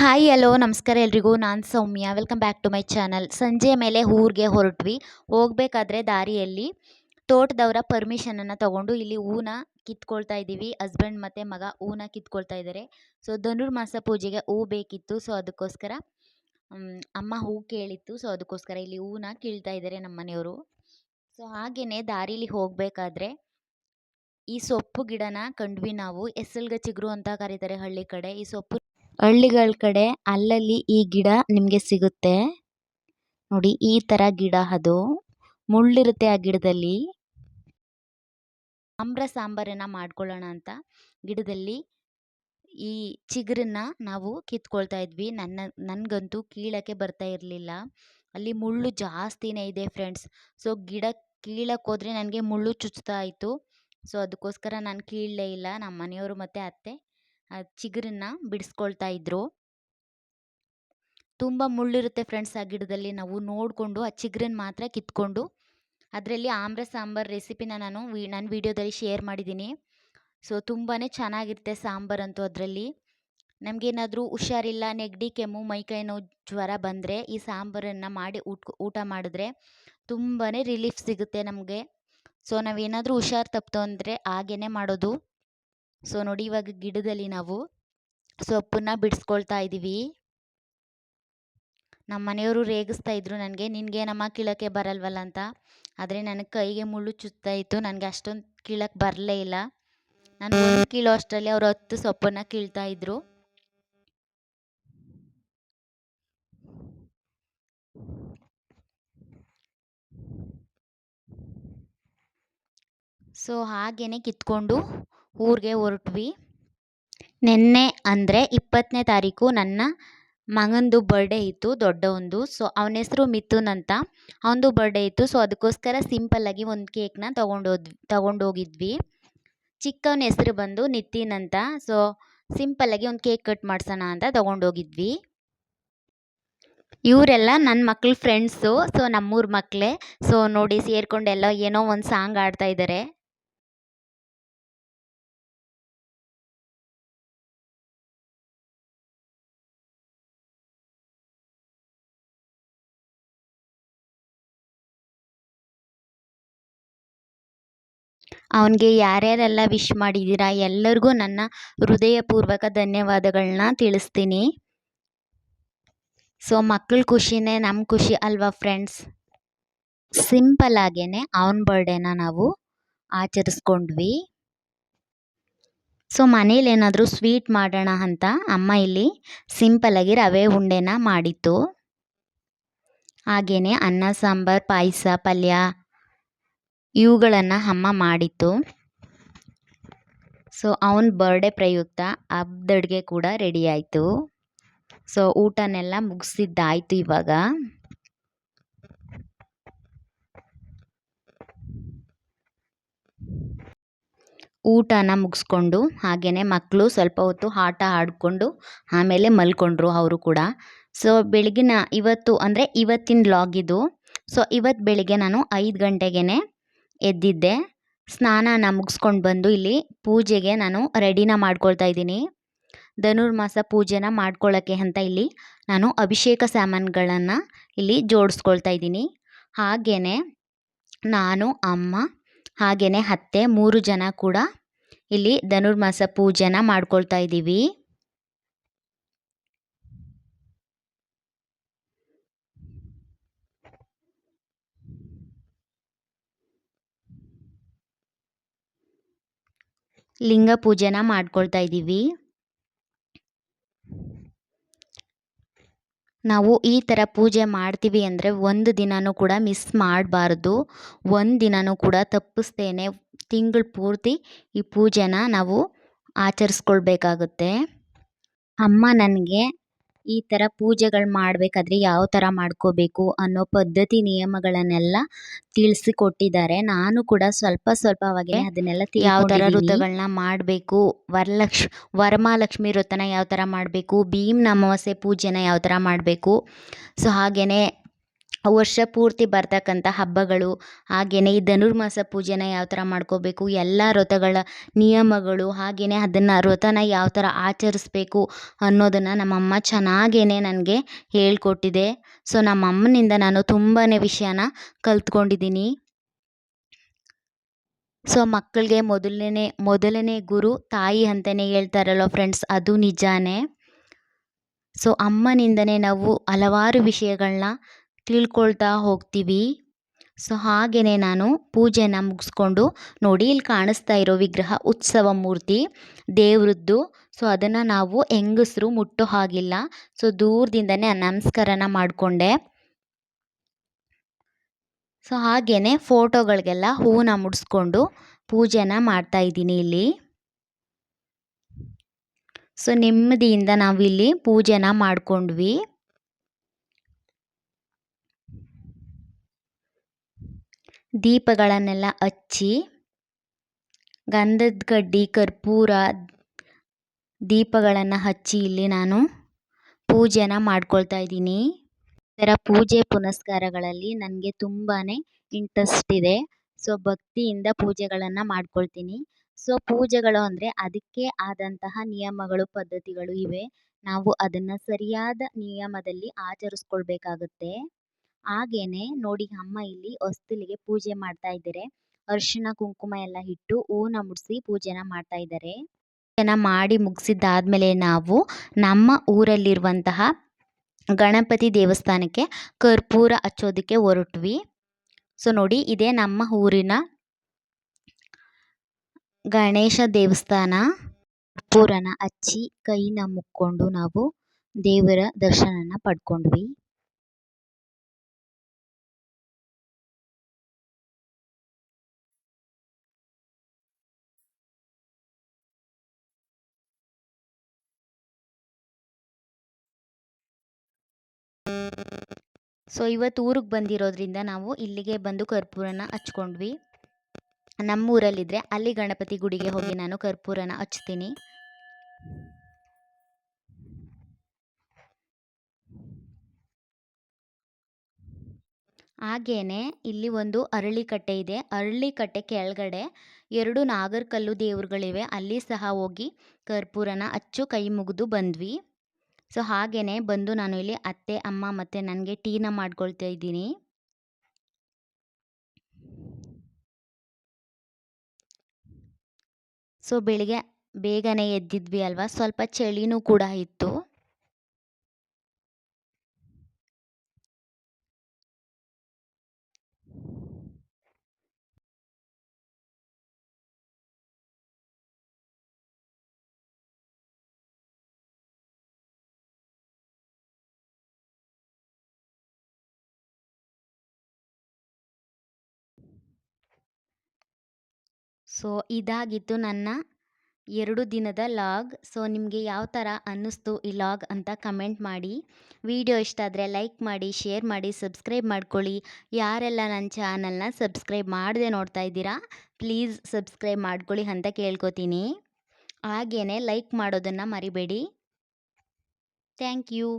Hi hello ನಮಸ್ಕಾರ ಎಲ್ರಿಗೂ. ನಾನು Soumya. Welcome back to my channel ಸಂಜೆ ಮೇಲೆ ಊರಿಗೆ ಹೊರಟ್ವಿ. ಹೋಗಬೇಕಾದ್ರೆ ದಾರಿಯಲ್ಲಿ ತೋಟದವರ ಪರ್ಮಿಷನನ್ನು ತಗೊಂಡು ಇಲ್ಲಿ ಹೂನ ಕಿತ್ಕೊಳ್ತಾ ಇದ್ದೀವಿ ಹಸ್ಬೆಂಡ್ ಮತ್ತು ಮಗ ಹೂನ ಕಿತ್ಕೊಳ್ತಾ ಇದ್ದಾರೆ ಸೊ ಧನುರ್ಮಾಸ ಪೂಜೆಗೆ ಹೂ ಬೇಕಿತ್ತು. ಸೊ ಅದಕ್ಕೋಸ್ಕರ ಅಮ್ಮ ಹೂ ಕೇಳಿತ್ತು. ಸೊ ಅದಕ್ಕೋಸ್ಕರ ಇಲ್ಲಿ ಹೂನ ಕೀಳ್ತಾ ಇದ್ದಾರೆ ನಮ್ಮ ಮನೆಯವರು ಸೊ ಹಾಗೆಯೇ ದಾರೀಲಿ ಹೋಗಬೇಕಾದ್ರೆ ಈ ಸೊಪ್ಪು ಗಿಡನ ಕಂಡ್ವಿ ನಾವು. ಎಸ್ಸಲ್ಗ ಚಿಗುರು ಅಂತ ಕರೀತಾರೆ ಹಳ್ಳಿ ಕಡೆ. ಈ ಸೊಪ್ಪು ಹಳ್ಳಿಗಳ ಕಡೆ ಅಲ್ಲಲ್ಲಿ ಈ ಗಿಡ ನಿಮಗೆ ಸಿಗುತ್ತೆ. ನೋಡಿ ಈ ತರ ಗಿಡ ಅದು. ಮುಳ್ಳಿರುತ್ತೆ ಆ ಗಿಡದಲ್ಲಿ. ಆಮ್ರ ಸಾಂಬಾರನ್ನ ಮಾಡ್ಕೊಳ್ಳೋಣ ಅಂತ ಗಿಡದಲ್ಲಿ ಈ ಚಿಗುರನ್ನ ನಾವು ಕಿತ್ಕೊಳ್ತಾ ಇದ್ವಿ. ನನ್ನ, ನನಗಂತೂ ಕೀಳಕ್ಕೆ ಬರ್ತಾ ಇರಲಿಲ್ಲ. ಅಲ್ಲಿ ಮುಳ್ಳು ಜಾಸ್ತಿನೇ ಇದೆ ಫ್ರೆಂಡ್ಸ್. ಸೊ ಗಿಡ ಕೀಳಕ್ಕೆ ಹೋದ್ರೆ ನನಗೆ ಮುಳ್ಳು ಚುಚ್ತಾ ಇತ್ತು. ಸೊ ಅದಕ್ಕೋಸ್ಕರ ನಾನು ಕೀಳಲೇ ಇಲ್ಲ. ನಮ್ಮ ಮನೆಯವರು ಮತ್ತು ಅತ್ತೆ. ಚಿಗುರನ್ನ ಬಿಡಿಸ್ಕೊಳ್ತಾ ಇದ್ರು. ತುಂಬ ಮುಳ್ಳಿರುತ್ತೆ ಫ್ರೆಂಡ್ಸ್ ಆ ಗಿಡದಲ್ಲಿ ನಾವು ನೋಡಿಕೊಂಡು ಆ ಚಿಗುರನ್ನ ಮಾತ್ರ ಕಿತ್ಕೊಂಡು. ಅದರಲ್ಲಿ ಆಮ್ರ ಸಾಂಬಾರ್ ರೆಸಿಪಿನ ನಾನು ವಿ ನನ್ನ ವೀಡಿಯೋದಲ್ಲಿ ಶೇರ್ ಮಾಡಿದ್ದೀನಿ. ಸೊ ತುಂಬಾ ಚೆನ್ನಾಗಿರುತ್ತೆ ಸಾಂಬಾರಂತೂ ಅದರಲ್ಲಿ. ನಮಗೇನಾದರೂ ಹುಷಾರಿಲ್ಲ, ನೆಗಡಿ, ಕೆಮ್ಮು ಮೈಕೈ ನೋವು, ಜ್ವರ ಬಂದರೆ ಈ ಸಾಂಬಾರನ್ನು ಮಾಡಿ ಊಟ ಊಟ ಮಾಡಿದ್ರೆ ತುಂಬಾ ರಿಲೀಫ್ ಸಿಗುತ್ತೆ ನಮಗೆ. ಸೊ, ನಾವೇನಾದರೂ ಹುಷಾರು ತಪ್ಪಿತು ಅಂದರೆ ಹಾಗೇ ಮಾಡೋದು. ಸೊ ನೋಡಿ ಇವಾಗ ಗಿಡದಲ್ಲಿ ನಾವು ಸೊಪ್ಪನ್ನ ಬಿಡಿಸ್ಕೊಳ್ತಾ ಇದ್ದೀವಿ ನಮ್ಮ ಮನೆಯವರು ರೇಗಿಸ್ತಾ ಇದ್ರು ನನಗೆ ನಿನಗೇನಮ್ಮ ಕೀಳಕ್ಕೆ ಬರಲ್ವಲ್ಲ ಅಂತ. ಆದರೆ ನನಗೆ ಕೈಗೆ ಮುಳ್ಳು ಚುತ್ತಾ ಇತ್ತು, ನನಗೆ ಅಷ್ಟೊಂದು ಕೀಳಕ್ಕೆ ಬರಲೇ ಇಲ್ಲ. ನಾನು ಕೀಳೋ ಅಷ್ಟರಲ್ಲಿ ಅವರು ಹತ್ತು ಸೊಪ್ಪನ್ನು ಕೀಳ್ತಾ ಇದ್ರು. ಸೊ ಹಾಗೇನೆ ಕಿತ್ಕೊಂಡು ಊರಿಗೆ ಹೊರಟ್ವಿ. ನಿನ್ನೆ ಅಂದರೆ ಇಪ್ಪತ್ತನೇ ತಾರೀಕು ನನ್ನ ಮಗಂದು ಬರ್ಡೇ ಇತ್ತು, ದೊಡ್ಡವನದು. ಸೊ ಅವನ ಹೆಸರು ಮಿಥುನ್ ಅಂತ. ಅವನದು ಬರ್ಡೇ ಇತ್ತು. ಸೊ ಅದಕ್ಕೋಸ್ಕರ ಸಿಂಪಲ್ಲಾಗಿ ಒಂದು ಕೇಕ್ನ ತೊಗೊಂಡೋದ್ವಿ ತೊಗೊಂಡೋಗಿದ್ವಿ ಚಿಕ್ಕವನ ಹೆಸರು ಬಂದು ನಿತಿನ್ ಅಂತ. ಸೊ ಸಿಂಪಲ್ಲಾಗಿ ಒಂದು ಕೇಕ್ ಕಟ್ ಮಾಡ್ಸೋಣ ಅಂತ ತೊಗೊಂಡೋಗಿದ್ವಿ ಇವರೆಲ್ಲ ನನ್ನ ಮಕ್ಳ ಫ್ರೆಂಡ್ಸು ಸೊ ನಮ್ಮೂರ ಮಕ್ಕಳೇ ಸೊ ನೋಡಿ ಸೇರಿಕೊಂಡೆಲ್ಲ ಏನೋ ಒಂದು ಸಾಂಗ್ ಆಡ್ತಾ ಇದ್ದಾರೆ ಅವನಿಗೆ ಯಾರ್ಯಾರೆಲ್ಲ ವಿಶ್ ಮಾಡಿದ್ದೀರ ಎಲ್ಲರಿಗೂ ನನ್ನ ಹೃದಯಪೂರ್ವಕ ಧನ್ಯವಾದಗಳನ್ನ ತಿಳಿಸ್ತೀನಿ. ಸೊ ಮಕ್ಕಳ ಖುಷಿನೇ ನಮ್ಮ ಖುಷಿ ಅಲ್ವಾ ಫ್ರೆಂಡ್ಸ್ ಸಿಂಪಲ್ ಆಗೇನೆ ಅವನ ಬರ್ಡೇನ ನಾವು ಆಚರಿಸ್ಕೊಂಡ್ವಿ. ಸೊ ಮನೇಲಿ ಏನಾದರೂ ಸ್ವೀಟ್ ಮಾಡೋಣ ಅಂತ ಅಮ್ಮ ಇಲ್ಲಿ ಸಿಂಪಲ್ಲಾಗಿ ರವೆ ಉಂಡೆನ ಮಾಡಿತ್ತು. ಹಾಗೆಯೇ ಅನ್ನ, ಸಾಂಬಾರು, ಪಾಯಸ, ಪಲ್ಯ ಇವುಗಳನ್ನು ಅಮ್ಮ ಮಾಡಿತ್ತು. ಸೊ ಅವನ ಬರ್ಡೇ ಪ್ರಯುಕ್ತ ಹಬ್ಬದ ಕೂಡ ರೆಡಿ ಆಯಿತು. ಸೊ ಊಟನೆಲ್ಲ ಮುಗಿಸಿದ್ದಾಯಿತು ಇವಾಗ. ಊಟನ ಮುಗಿಸ್ಕೊಂಡು ಹಾಗೆಯೇ ಮಕ್ಕಳು ಸ್ವಲ್ಪ ಹೊತ್ತು ಆಟ ಆಡಿಕೊಂಡು ಆಮೇಲೆ ಮಲ್ಕೊಂಡ್ರು ಅವರು ಕೂಡ. ಸೊ ಬೆಳಗಿನ ಇವತ್ತು ಅಂದರೆ ಇವತ್ತಿನ ಲಾಗಿದು ಸೊ ಇವತ್ತು ಬೆಳಗ್ಗೆ ನಾನು ಐದು ಗಂಟೆಗೇ ಎದ್ದಿದ್ದೆ. ಸ್ನಾನನ ಮುಗಿಸ್ಕೊಂಡು ಬಂದು ಇಲ್ಲಿ ಪೂಜೆಗೆ ನಾನು ರೆಡಿನ ಮಾಡ್ಕೊಳ್ತಾ ಇದ್ದೀನಿ. ಧನುರ್ಮಾಸ ಪೂಜೆನ ಮಾಡ್ಕೊಳ್ಳೋಕ್ಕೆ ಅಂತ ಇಲ್ಲಿ ನಾನು ಅಭಿಷೇಕ ಸಾಮಾನುಗಳನ್ನು ಇಲ್ಲಿ ಜೋಡಿಸ್ಕೊಳ್ತಾ ಇದ್ದೀನಿ. ಹಾಗೆಯೇ ನಾನು, ಅಮ್ಮ ಹಾಗೆಯೇ ಅತ್ತೆ ಮೂರು ಜನ ಕೂಡ ಇಲ್ಲಿ ಧನುರ್ಮಾಸ ಪೂಜೆನ ಮಾಡ್ಕೊಳ್ತಾ ಇದ್ದೀವಿ. ಲಿಂಗ ಪೂಜೆನ ಮಾಡ್ಕೊಳ್ತಾ ಇದ್ದೀವಿ. ನಾವು ಈ ಥರ ಪೂಜೆ ಮಾಡ್ತೀವಿ ಅಂದರೆ ಒಂದು ದಿನವೂ ಕೂಡ ಮಿಸ್ ಮಾಡಬಾರ್ದು. ಒಂದು ದಿನವೂ ಕೂಡ ತಪ್ಪಿಸ್ತೇನೆ. ತಿಂಗಳು ಪೂರ್ತಿ ಈ ಪೂಜೆನ ನಾವು ಆಚರಿಸ್ಕೊಳ್ಬೇಕಾಗುತ್ತೆ. ಅಮ್ಮ ನನಗೆ ಈ ಥರ ಪೂಜೆಗಳು ಮಾಡಬೇಕಾದ್ರೆ ಯಾವ ಥರ ಮಾಡ್ಕೋಬೇಕು ಅನ್ನೋ ಪದ್ಧತಿ ನಿಯಮಗಳನ್ನೆಲ್ಲ ತಿಳಿಸಿಕೊಟ್ಟಿದ್ದಾರೆ. ನಾನು ಕೂಡ ಸ್ವಲ್ಪ ಸ್ವಲ್ಪವಾಗಿ ಅದನ್ನೆಲ್ಲ ಯಾವ ಥರ ವೃತಗಳನ್ನ ಮಾಡಬೇಕು ವರಲಕ್ಷ್ ವರಮಹಾಲಕ್ಷ್ಮಿ ವ್ರತನ ಯಾವ ಥರ ಮಾಡಬೇಕು ಭೀಮ್ ಅಮಾವಾಸ್ಯೆ ಪೂಜೆನ ಯಾವ ಥರ ಮಾಡಬೇಕು. ಸೊ ಹಾಗೆಯೇ ವರ್ಷ ಪೂರ್ತಿ ಬರ್ತಕ್ಕಂಥ ಹಬ್ಬಗಳು ಹಾಗೆಯೇ ಈ ಧನುರ್ಮಾಸ ಪೂಜೆನ ಯಾವ ಥರ ಮಾಡ್ಕೋಬೇಕು, ಎಲ್ಲ ವ್ರತಗಳ ನಿಯಮಗಳು ಹಾಗೆಯೇ ಅದನ್ನು ವ್ರತನ ಯಾವ ಥರ ಆಚರಿಸ್ಬೇಕು ಅನ್ನೋದನ್ನು ನಮ್ಮಮ್ಮ ಚೆನ್ನಾಗೇ ನನಗೆ ಹೇಳ್ಕೊಟ್ಟಿದೆ. ಸೊ, ನಮ್ಮಮ್ಮನಿಂದ ನಾನು ತುಂಬಾ ವಿಷಯನ ಕಲ್ತ್ಕೊಂಡಿದ್ದೀನಿ. ಸೊ, ಮಕ್ಕಳಿಗೆ ಮೊದಲನೇ ಮೊದಲನೇ ಗುರು ತಾಯಿ ಅಂತಲೇ ಹೇಳ್ತಾರಲ್ಲ ಫ್ರೆಂಡ್ಸ್, ಅದು ನಿಜಾನೇ. ಸೊ, ಅಮ್ಮನಿಂದನೇ ನಾವು ಹಲವಾರು ವಿಷಯಗಳನ್ನ ತಿಳ್ಕೊಳ್ತಾ ಹೋಗ್ತೀವಿ. ಸೊ ಹಾಗೆಯೇ ನಾನು ಪೂಜೆನ ಮುಗಿಸ್ಕೊಂಡು ನೋಡಿ ಇಲ್ಲಿ ಕಾಣಿಸ್ತಾ ಇರೋ ವಿಗ್ರಹ ಉತ್ಸವ ಮೂರ್ತಿ, ದೇವ್ರದ್ದು. ಸೊ, ಅದನ್ನು ನಾವು ಹೆಂಗಸರು ಮುಟ್ಟೋ ಹಾಗಿಲ್ಲ. ಸೊ, ದೂರದಿಂದನೇ ನಮಸ್ಕಾರನ ಮಾಡಿಕೊಂಡೆ. ಸೊ ಹಾಗೆಯೇ ಫೋಟೋಗಳಿಗೆಲ್ಲ ಹೂವನ್ನ ಮುಡಿಸ್ಕೊಂಡು ಪೂಜೆನ ಮಾಡ್ತಾ ಇದ್ದೀನಿ ಇಲ್ಲಿ. ಸೊ, ನೆಮ್ಮದಿಯಿಂದ ನಾವಿಲ್ಲಿ ಪೂಜೆನ ಮಾಡಿಕೊಂಡ್ವಿ. ದೀಪಗಳನ್ನೆಲ್ಲ ಹಚ್ಚಿ ಗಂಧದ ಕಡ್ಡಿ, ಕರ್ಪೂರ ದೀಪಗಳನ್ನು ಹಚ್ಚಿ ಇಲ್ಲಿ ನಾನು ಪೂಜೆನ ಮಾಡ್ಕೊಳ್ತಾ ಇದ್ದೀನಿ. ಥರ ಪೂಜೆ ಪುನಸ್ಕಾರಗಳಲ್ಲಿ ನನಗೆ ತುಂಬಾ ಇಂಟ್ರೆಸ್ಟ್ ಇದೆ. ಸೊ ಭಕ್ತಿಯಿಂದ ಪೂಜೆಗಳನ್ನು ಮಾಡ್ಕೊಳ್ತೀನಿ. ಸೊ ಪೂಜೆಗಳು ಅಂದರೆ ಅದಕ್ಕೆ ಆದಂತಹ ನಿಯಮಗಳು, ಪದ್ಧತಿಗಳು ಇವೆ. ನಾವು ಅದನ್ನು ಸರಿಯಾದ ನಿಯಮದಲ್ಲಿ ಆಚರಿಸ್ಕೊಳ್ಬೇಕಾಗುತ್ತೆ. ಹಾಗೇನೆ ನೋಡಿ ಅಮ್ಮ ಇಲ್ಲಿ ಹೊಸ್ತಿಲಿಗೆ ಪೂಜೆ ಮಾಡ್ತಾ ಇದ್ದಾರೆ ಅರಿಶಿನ ಕುಂಕುಮ ಎಲ್ಲ ಇಟ್ಟು ಹೂವನ್ನ ಮುಡಿಸಿ ಪೂಜೆನ ಮಾಡ್ತಾ ಇದ್ದಾರೆ ಪೂಜೆನ ಮಾಡಿ ಮುಗಿಸಿದ್ದಾದ್ಮೇಲೆ ನಾವು ನಮ್ಮ ಊರಲ್ಲಿರುವಂತಹ ಗಣಪತಿ ದೇವಸ್ಥಾನಕ್ಕೆ ಕರ್ಪೂರ ಹಚ್ಚೋದಕ್ಕೆ ಹೊರಟ್ವಿ. ಸೊ ನೋಡಿ ಇದೇ ನಮ್ಮ ಊರಿನ ಗಣೇಶ ದೇವಸ್ಥಾನ. ಕರ್ಪೂರನ ಹಚ್ಚಿ ಕೈನ ಮುಕ್ಕೊಂಡು ನಾವು ದೇವರ ದರ್ಶನನ ಪಡ್ಕೊಂಡ್ವಿ. ಸೊ ಇವತ್ತು ಊರಿಗೆ ಬಂದಿರೋದ್ರಿಂದ ನಾವು ಇಲ್ಲಿಗೆ ಬಂದು ಕರ್ಪೂರನ ಹಚ್ಕೊಂಡ್ವಿ. ನಮ್ಮ ಊರಲ್ಲಿದ್ದರೆ ಅಲ್ಲಿ ಗಣಪತಿ ಗುಡಿಗೆ ಹೋಗಿ ನಾನು ಕರ್ಪೂರನ ಹಚ್ತೀನಿ. ಹಾಗೇನೆ ಇಲ್ಲಿ ಒಂದು ಅರಳಿಕಟ್ಟೆ ಇದೆ. ಅರಳಿಕಟ್ಟೆ ಕೆಳಗಡೆ ಎರಡು ನಾಗರಕಲ್ಲು ದೇವರುಗಳಿವೆ. ಅಲ್ಲಿ ಸಹ ಹೋಗಿ ಕರ್ಪೂರನ ಹಚ್ಚು ಕೈ ಮುಗಿದು ಬಂದ್ವಿ. ಸೊ ಹಾಗೆಯೇ ಬಂದು ನಾನು ಇಲ್ಲಿ ಅತ್ತೆ, ಅಮ್ಮ ಮತ್ತು ನನಗೆ ಟೀನ ಮಾಡ್ಕೊಳ್ತಾ ಇದ್ದೀನಿ. ಸೊ, ಬೆಳಿಗ್ಗೆ ಬೇಗನೆ ಎದ್ದಿದ್ವಿ ಅಲ್ವಾ? ಸ್ವಲ್ಪ ಚಳಿನೂ ಕೂಡ ಇತ್ತು. ಸೊ ಇದಾಗಿತ್ತು ನನ್ನ ಎರಡು ದಿನದ ಲಾಗ್. ಸೊ ನಿಮಗೆ ಯಾವ ಥರ ಅನ್ನಿಸ್ತು ಈ ಲಾಗ್ ಅಂತ ಕಮೆಂಟ್ ಮಾಡಿ. ವಿಡಿಯೋ ಇಷ್ಟ ಆದರೆ ಲೈಕ್ ಮಾಡಿ, ಶೇರ್ ಮಾಡಿ, ಸಬ್ಸ್ಕ್ರೈಬ್ ಮಾಡ್ಕೊಳ್ಳಿ. ಯಾರೆಲ್ಲ ನನ್ನ ಚಾನಲ್ನ ಸಬ್ಸ್ಕ್ರೈಬ್ ಮಾಡದೆ ನೋಡ್ತಾ ಇದ್ದೀರಾ, ಪ್ಲೀಸ್ ಸಬ್ಸ್ಕ್ರೈಬ್ ಮಾಡ್ಕೊಳ್ಳಿ ಅಂತ ಕೇಳ್ಕೊತೀನಿ. ಹಾಗೆಯೇ ಲೈಕ್ ಮಾಡೋದನ್ನು ಮರಿಬೇಡಿ. Thank you.